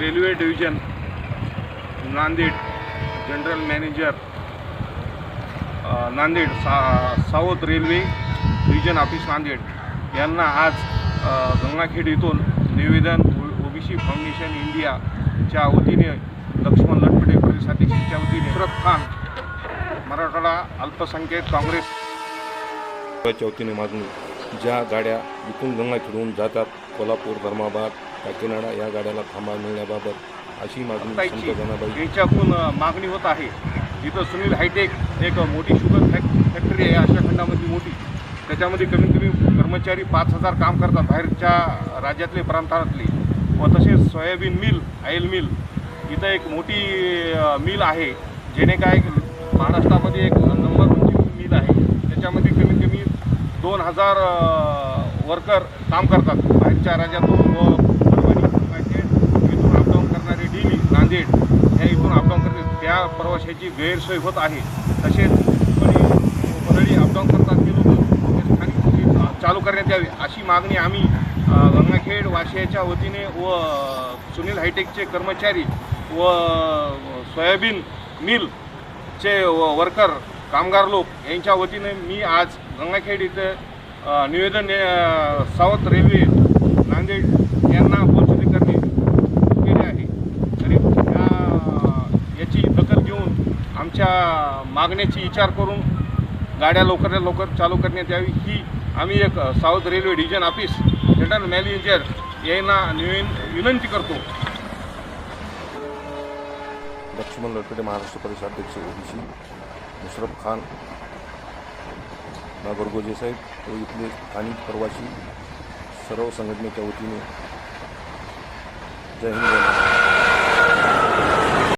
Railway division Nanded general manager Nanded सा south railway division office Nanded. यांना आज गंगाखेड येथून निवेदन ओबीसी फाउंडेशन इंडियाच्या वतीने लक्ष्मण लटपटे प्रदेशाध्यक्षाच्या वतीने शरद खान मराठवाडा अल्पसंख्याक काँग्रेस. वतीने मागणी ज्या गाड्या इथून गंगाखेडून जातात कोल्हापूर धर्माबाद काकीनाडा या गाड्याला थांबा मिळण्याबाबत अशी मागणी ताईची संत जनाबाई यांच्याकडून मागणी होत आहे इथं सुनील हायटेक एक मोठी शुगर फॅक फॅक्टरी आहे आशिया खंडामध्ये मोठी. त्याच्यामध्ये कमीत कमी कर्मचारी पाच हजार काम करतात बाहेरच्या राज्यातले प्रांतातले. व तसेच सोयाबीन मिल ऑइल मिल इथं एक मोठी मिल आहे जेणे काय महाराष्ट्रामध्ये एक नंबर वनची मिल आहे त्याच्यामध्ये कमीत कमी दोन हजार वर्कर काम करतात. बाहेरच्या राज्यातून व इथून अपडाऊन करणारे डेली नांदेड ह्या इथून अपडाऊन करते त्या प्रवाशाची गैरसोय होत आहे. तसेच मंडळी अपडाऊन करतात ते लोक चालू करण्यात यावी अशी मागणी आम्ही गंगाखेड वाशियाच्या वतीने व सुनील हायटेकचे कर्मचारी व सोयाबीन मिलचे वर्कर कामगार लोक यांच्या वतीने मी आज गंगाखेड इथं निवेदन अ, सावत रेल्वे नांदेड यांना पोचवणी करणे केले आहे. तरी या याची दखल घेऊन आमच्या मागण्याची विचार करून गाड्या लवकरात लवकर चालू करण्यात यावी. ही आम्ही एक अ, south railway division office general manager यांना निवेन विनंती करतो. लक्ष्मण लटपटे महाराष्ट्र प्रदेशाध्यक्ष ओबीसी. मुशरफ खान नागरगोजे साहेब व इथले स्थानिक प्रवासी सर्व संघटनेच्या वतीने जय हिंद.